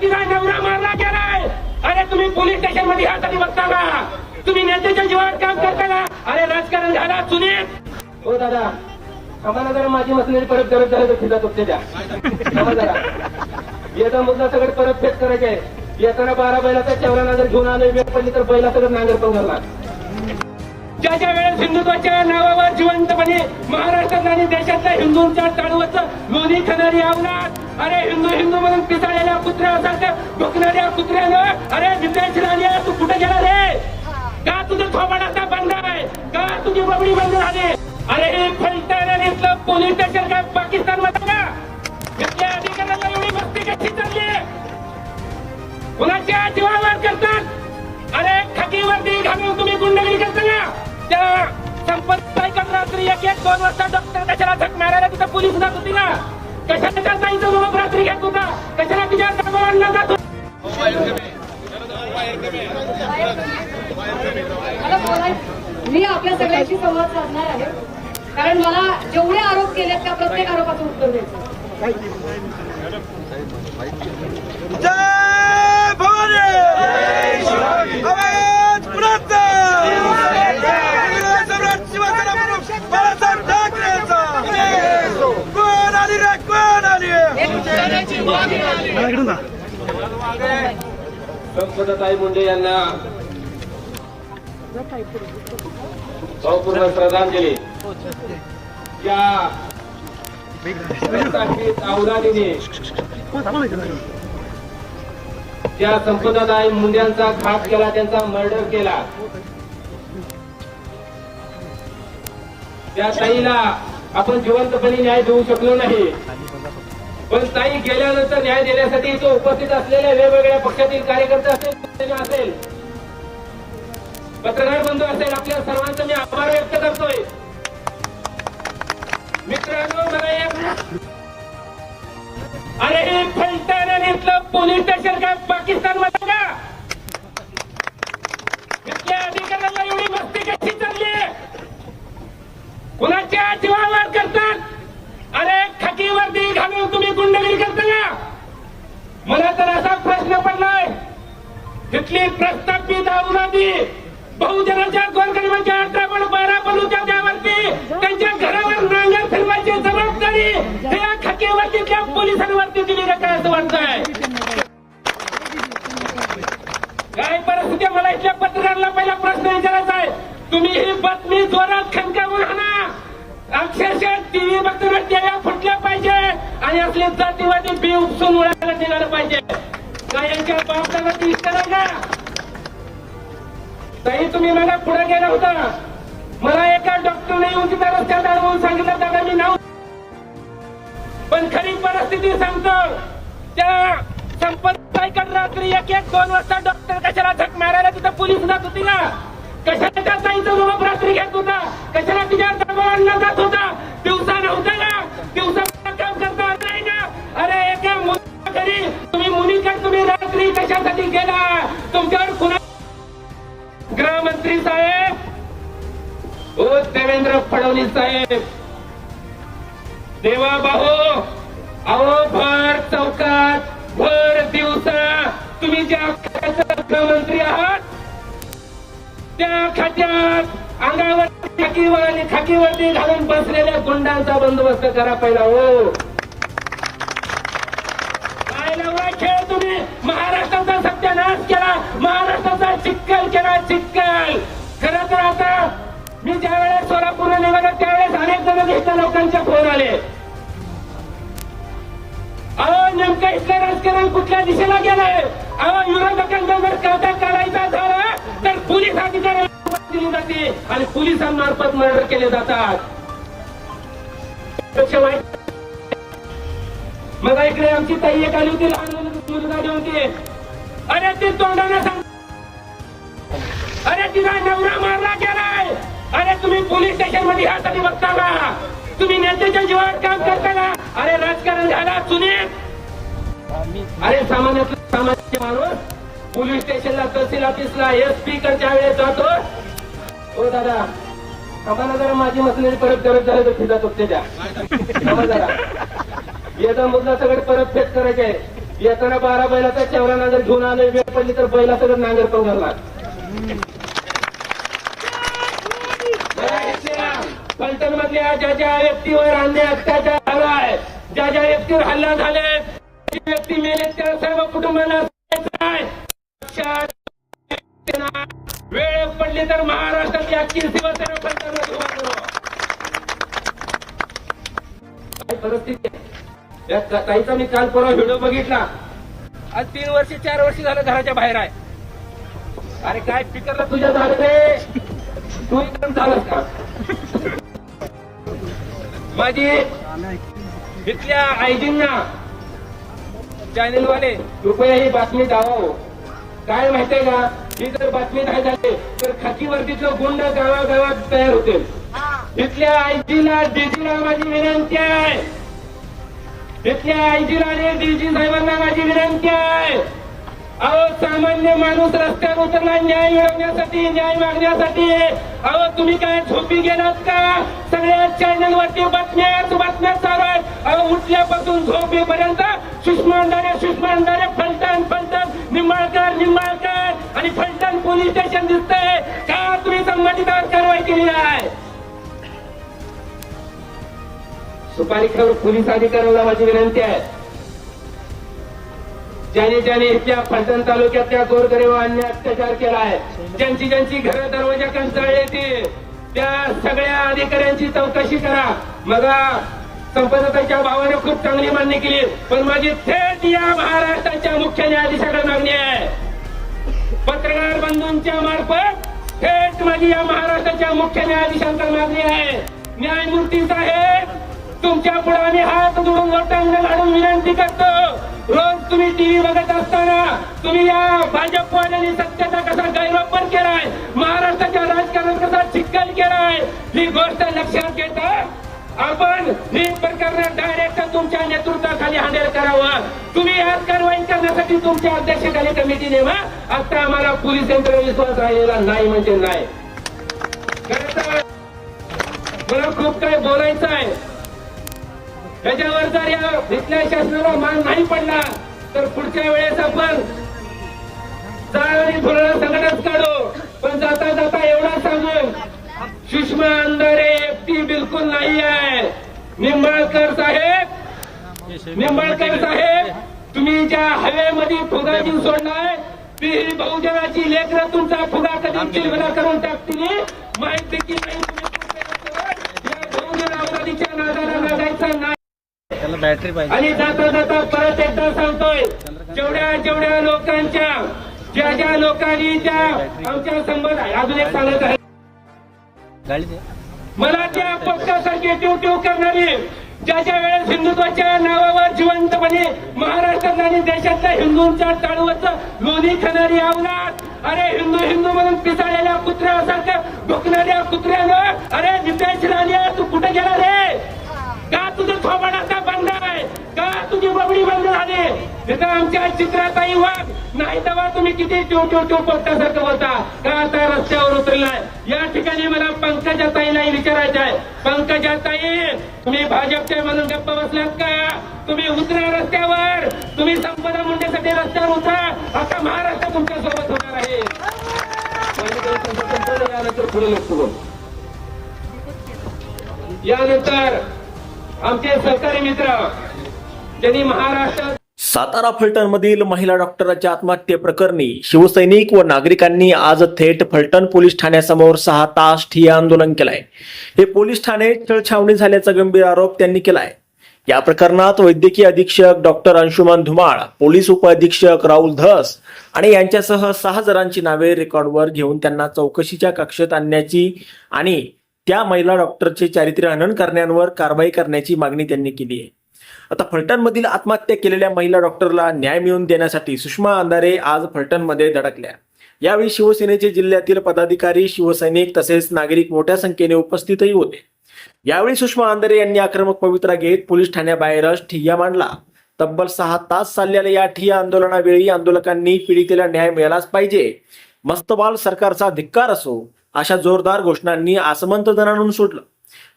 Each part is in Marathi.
तिला नवरा मारला गेलाय. अरे तुम्ही पोलीस स्टेशनमध्ये ह्या यासाठी बघता ना तुम्ही नेत्याच्या जीवावर काम करता ना. अरे राजकारण झाला सुनीत हो दादा आम्हाला जरा माझी मसलेली परत गरज झाली तर खिदा तुमच्या द्या जरा. येता मुद्दा सगळं परत फेट करायचे येताना बारा बैलाचा चेवरा जर घेऊन आलोय. वेळ पडली तर बैला सगळं नांगर पण करणार ज्या ज्या वेळेस हिंदुत्वाच्या नावावर जिवंतपणे महाराष्ट्रात आणि देशातल्या हिंदूंच्या चालवचं लोणी खाणारी अवलाद अरे हिंदू हिंदू म्हणून पिसाळलेल्या कुत्र्यासारख्या भुकणाऱ्या कुत्र्यानं अरे नितेश राणे तू कुठे गेला रे? का तुझं थोबाड आता बंद आहे? का तुझी बबडी बंद झाली? अरे हे फलटण इथलं पोलीस स्टेशन काय पाकिस्तानमध्ये का अधिकाऱ्यांना एवढी मस्ती कशी चालली? कुणाच्या जीवावर करतात? अरे खाकी वर्दी घालून तुम्ही गुंडगिरी करता ना? त्या संपत सायकल रात्री एक एक दोन वाजता डॉक्टर कशाला झक मारायला तिथं पोलीस जात होती ना? कशाला ताईचं रूप रात्री घेत होता. कशाला तिच्या दबावांना जात मी आपल्या सगळ्यांशी संवाद साधणार आहे. कारण मला जेवढे आरोप केलेत त्या प्रत्येक आरोपाचं उत्तर द्यायचं जय भवानी आवाज पुण्याचा सम्राट शिवसेना प्रमुख बाळासाहेब ठाकरेंचा कोण आली रे कोण आली मुंडे यांना भावपूर्ण श्रद्धांजली. या त्या संपदाताई मुंड्यांचा घात केला त्यांचा मर्डर केला. त्या ताईला आपण जिवंतपणे न्याय देऊ शकलो नाही. पण ताई गेल्यानंतर न्याय देण्यासाठी इथे उपस्थित असलेल्या वेगवेगळ्या पक्षातील कार्यकर्ते असेल असेल पत्रकार बंधू असेल आपल्या सर्वांचा मी आभार व्यक्त करतोय. मित्रांनो मला एक अरे हे फलटण घेतलं पोलीस स्टेशन काय पाकिस्तानमध्ये का? इथल्या अधिकाऱ्यांना एवढी मस्ती कशी चालली? कुणाच्या जीवावर करतात अरे खाकी वर्दी घालून तुम्ही गुंडगिरी करता का मला तर असा प्रश्न पडलाय. तिथली प्रस्थापित अवलादी बहुजनाच्या गोरगरिबाच्या अठरा पण बारा बलूच्या त्यावरती त्यांच्या घरावर नांगर फिरवायची जबाबदारी त्या खकेवरती त्या पोलिसांवरती दिली जाते असं वाटतंय. काय परिस्थिती मला इथल्या पत्रकाराला पहिला प्रश्न विचारायचा आहे. तुम्ही ही बातमी जोरात खणकावून आणा. अक्षरशः टीव्ही बघताना टेव्या फुटल्या पाहिजे आणि असले जातीवादी बी उपसून उडायला निघालं पाहिजे. बापदाला ती नाही का ताई तुम्ही मला पुढे गेला होता. मला एका डॉक्टरने येऊन तिथं रस्त्यात अडवून सांगितलं दादा मी नाव पण खरी परिस्थिती सांगतो. त्या संपत्तीकडे रात्री एक एक दोन वाजता डॉक्टर कशाला झक मारायला तिथं पोलीस जात होती ना? कशाला त्या ताईचा रूप रात्री घेत होता? कशाला तिच्या दबावांना जात होता? दिवसा नव्हता ना? दिवसा काम करता नाही ना? अरे एका मुली घरी तुम्ही मुलीकडे तुम्ही गृहमंत्री कशासाठी गेला तुमच्यावर कुणा गृहमंत्री साहेब! ओ देवेंद्र फडणवीस साहेब! देवा भाऊ अहो भर चौकात भर दिवसा तुम्ही ज्या खात्याचा गृहमंत्री आहात त्या खात्यात अंगावर खाकीवर आणि खाकीवरती घालून बसलेल्या गुंडांचा बंदोबस्त करा पहिला हो काय नवरा खेळ तुम्ही महाराष्ट्राचा सत्यानाश केला. महाराष्ट्राचा चिक्कल केला चिक्कल खरं तर आता मी ज्यावेळेस सोलापूरला निघालो त्यावेळेस अनेक जण इथल्या लोकांच्या फोन आले. अहो नेमकं इथलं राजकारण कुठल्या दिशेला गेलंय? अहो विरोधकांचा जर काटा काढायचा झाला तर पोलीस अधिकाऱ्याला दिली जाते आणि पोलिसांमार्फत मर्डर केले जातात. मग इकडे आमची ताई एक आली होती लहान मुलगी मुलगा आली होती अरे ती तोंडाने सांग. अरे तिला नवरा मारला गेलाय. अरे तुम्ही पोलीस स्टेशनमध्ये यासाठी बघता का? तुम्ही नेत्याच्या जीवावर काम करता का? अरे राजकारण झाला सुनीत अरे सामान्य सामान्य माणूस पोलीस स्टेशनला तहसील ऑफिसला एस पी कडच्या वेळेस जातो. हो दादा आम्हाला जरा माझी मसलेली परत गरज झाली तर खिदा तुमच्या द्या थांबा जरा. येता मुद्दा सगळं परत फेट करायचे येताना बारा बैलाचा चेवरा नांगर घेऊन आले वेळ पडली तर बैला सगळं नांगर पण घालणार. मधल्या ज्या ज्या व्यक्तीवर अन्याय अत्याचार झालाय ज्या ज्या व्यक्तीवर हल्ला झाले व्यक्ती मेले त्या सर्व कुटुंबांना वेळ पडली तर महाराष्ट्राची अख्खी शिवसेना फलटणमध्ये परिस्थिती आहे? या ताईचा मी काल परवा व्हिडिओ बघितला. आज तीन वर्ष चार वर्ष झालं घराच्या बाहेर आहे. अरे काय स्पीकरला तुझ्या झालं रे तू एकदम झालंस का माझी इथल्या आयजींना चॅनेलवाले कृपया ही बातमी दावावं काय माहितीये का? ही जर बातमी नाही झाली तर खाकीवर्दीचं गुंड गावागावात तयार होतील. इथल्या आयजीला डीजीला माझी विनंती आहे. इथल्या आयजीला आणि डीजी साहेबांना माझी विनंती आहे. अहो सामान्य माणूस रस्त्यावर उतरला न्याय मिळवण्यासाठी न्याय मागण्यासाठी. अहो तुम्ही काय झोपी गेलात का? सगळ्या चॅनल वरती बातम्याच बातम्या चालू आहेत. अहो उठल्यापासून झोपेपर्यंत सुषमा अंधारे फलटण फलटण निंबाळकर निंबाळकर. आणि फलटण पोलीस स्टेशन दिसतंय. का तुम्ही संघटितावर कारवाई केली आहे सुपारी पोलीस अधिकाऱ्यांना माझी विनंती आहे. ज्याने ज्याने इथल्या फलटण तालुक्यातल्या गोरगरिबांनी अत्याचार केला आहे ज्यांची ज्यांची घर दरवाजा कंटाळले ते त्या सगळ्या अधिकाऱ्यांची चौकशी करा. मग संपदाच्या भावाने खूप चांगली मागणी केली पण माझी थेट या महाराष्ट्राच्या मुख्य न्यायाधीशाकडे मागणी आहे. पत्रकार बंधूंच्या मार्फत थेट माझी या महाराष्ट्राच्या मुख्य न्यायाधीशांकडे मागणी आहे. न्यायमूर्ती साहेब तुमच्यापुढे आम्ही हात जोडून लोटांगण घालून विनंती करतो. रोज तुम्ही टीव्ही बघत असताना तुम्ही या भाजपवाल्यांनी सत्याचा कसा गैरवापर केलाय महाराष्ट्राच्या राजकारणात कसा चिक्कल केलाय ही गोष्ट लक्षात घेता आपण हे प्रकरण डायरेक्ट तुमच्या नेतृत्वाखाली हँडल करावं. तुम्ही आज कारवाई करण्यासाठी तुमच्या अध्यक्षाखाली कमिटी नेमा आता आम्हाला पोलीस यंत्र विश्वास राहिलेला नाही म्हणजे नाही. मला खूप काही बोलायचं आहे. त्याच्यावर जर या इथल्या शासनाला मान नाही पडला तर पुढच्या वेळेस आपण जाळवणी आणि धुरळा काढू. पण जाता जाता एवढा सांगू सुषमा अंधारे एकटी बिलकुल नाही आहे. निंबाळकर साहेब निंबाळकर साहेब तुम्ही ज्या हवेमध्ये फुगा देऊन सोडलाय ती ही बहुजनाची लेकरं तुमचा फुगा कधी चिलबला करून टाकतील माहिती की नाही या बहुजन अवलादीच्या नादाला लागायचा नाही. त्याला बॅटरी पाहिजे. आणि जाता जाता परत एकदा सांगतोय जेवढ्या जेवढ्या लोकांच्या ज्या ज्या लोकांनी त्या आमच्या संबंध आहे अजून एक सांगत आहे. गाडी मला त्या पक्षासारखे टिव टिव करणारी ज्या ज्या वेळेस हिंदुत्वाच्या नावावर जिवंतपणे महाराष्ट्रात आणि देशातल्या हिंदूंच्या टाळूवरचं लोणी खाणारी अवलाद अरे हिंदू हिंदू म्हणून पिसाळलेल्या कुत्र्यासारखं भुकणाऱ्या कुत्र्यानं अरे नितेश राणे तू कुठे गेला रे? तुझी बबडी बंद झाली. तिथं आमच्या चित्राताई वाघ. नाही तेव्हा तुम्ही किती टू टू टू पोटासारखं होता का आता रस्त्यावर उतरलाय? या ठिकाणी मला पंकजा ताईलाही विचारायचं आहे. पंकजा ताई तुम्ही भाजपचे म्हणून गप्प बसलात का? तुम्ही उतरा रस्त्यावर. तुम्ही संपदा मुंडेसाठी रस्त्यावर उतरा. आता महाराष्ट्र तुमच्यासोबत होणार आहे. यानंतर पुढे आमचे सरकारी मित्र ज्यांनी महाराष्ट्रात सातारा फलटणमधील महिला डॉक्टराच्या आत्महत्येप्रकरणी शिवसैनिक व नागरिकांनी आज थेट फलटण पोलीस ठाण्यासमोर सहा तास ठिय्या आंदोलन केलंय. हे पोलीस ठाणे छळछावणी झाल्याचा गंभीर आरोप त्यांनी केलाय. या प्रकरणात वैद्यकीय अधीक्षक डॉक्टर अंशुमान धुमाळ पोलीस उपअधीक्षक राहुल धस आणि यांच्यासह सहा जणांची नावे रेकॉर्डवर घेऊन त्यांना चौकशीच्या कक्षेत आणण्याची आणि त्या महिला डॉक्टरचे चारित्र्य हनन करण्यावर कारवाई करण्याची मागणी त्यांनी केली आहे. आता फलटणमधील आत्महत्या केलेल्या महिला डॉक्टरला न्याय मिळवून देण्यासाठी सुषमा अंधारे आज फलटणमध्ये धडकल्या. यावेळी शिवसेनेचे जिल्ह्यातील पदाधिकारी शिवसैनिक तसेच नागरिक मोठ्या संख्येने उपस्थितही होते. यावेळी सुषमा अंधारे यांनी आक्रमक पवित्रा घेत पोलीस ठाण्याबाहेरच ठिय्या मांडला. तब्बल सहा तास चाललेल्या या ठिय्या आंदोलनावेळी आंदोलकांनी पीडितेला न्याय मिळालाच पाहिजे. मस्तबाल सरकारचा धिक्कार असो अशा जोरदार घोषणांनी आसमंत जणांून सोडलं.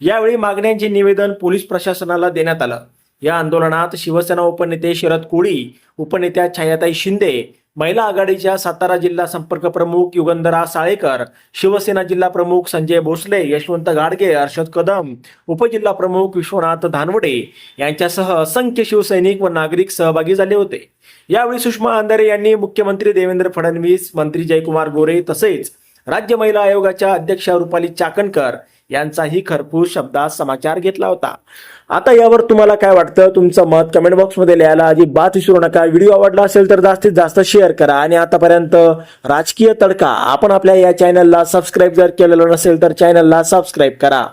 यावेळी मागण्यांचे निवेदन पोलीस प्रशासनाला देण्यात आलं. या आंदोलनात शिवसेना उपनेते शरद कोळी उपनेत्या छायाताई शिंदे महिला आघाडीच्या सातारा जिल्हा संपर्क प्रमुख युगंधरा साळेकर शिवसेना जिल्हा प्रमुख संजय भोसले यशवंत गाडगे हर्षद कदम उपजिल्हा प्रमुख विश्वनाथ धानवडे यांच्यासह असंख्य शिवसैनिक व नागरिक सहभागी झाले होते. यावेळी सुषमा अंधारे यांनी मुख्यमंत्री देवेंद्र फडणवीस मंत्री जयकुमार गोरे तसेच राज्य महिला आयोगाच्या अध्यक्षा रुपाली चाकणकर यांचाही खरपूस शब्दात समाचार घेतला होता. आता यावर तुम्हाला काय वाटतं? तुमचं मत कमेंट बॉक्समध्ये लिहायला अजिबात विसरू नका. व्हिडिओ आवडला असेल तर जास्तीत जास्त शेअर करा. आणि आतापर्यंत राजकीय तडका आपण आपल्या या चॅनलला सबस्क्राईब जर केलेलं नसेल तर चॅनलला सबस्क्राईब करा.